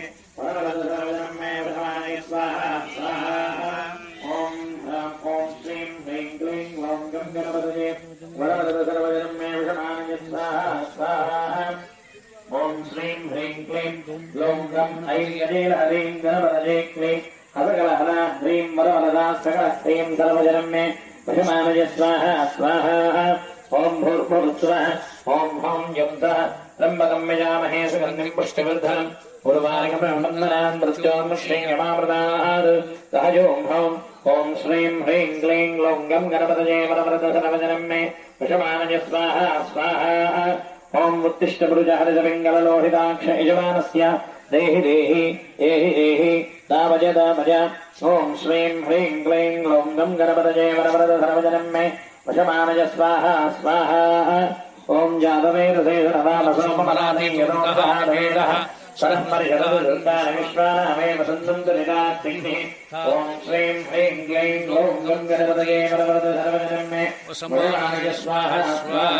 सर्वदुसर्वधर्मे प्रथमाय स्वाहा स्वाहा ॐ ह्रां ॐ श्रीं ह्रीं क्लीं ॐ गं गणपतये सर्वदुसर्वधर्मे प्रथमाय स्वाहा स्वाहा ॐ श्रीं ह्रीं क्लीं ग्लौं गं ऐर्यदेव हरीं गणपतये क्लीं हसकलहला ह्रीं वरवरदा सकलह्रीं सर्वजनं मे प्रथमाय स्वाहा स्वाहा ఓం భూర్భువస్వః ఓం హౌం యుద్ధ త్రంబకం సుగంధిం పుష్టివర్ధనం ఉర్వారకమందనాన్ మృత్యోర్ముష్యేయమామృతాద్ సహజోం హౌం ఓం శ్రీం హ్రీం క్లీం గ్లౌం గం గణపతజే వరవరద మే వశమానయ స్వాహ స్వాహ ఓం ఉత్తిష్ట పురుష యజమానస్య దేహి దేహి ఏహి ఏహి దావజ దావజ ఓం శ్రీం హ్రీం క్లీం గ్లౌం గం గణపతజే వరవరద సర్వజనం మే పశమానయ స్వాహ స్వాహ ఓం జాతవేదసేదనవామసోమరాధేయదోషావేదః స్వరం పరిషదృందాన విశ్వానామేవ సంతంతు నిరాత్రిః ఓం శ్రీం హ్రీం క్లీం గ్లౌం గం గణపతయే వరవరద సర్వజనం స్వాహ స్వాహ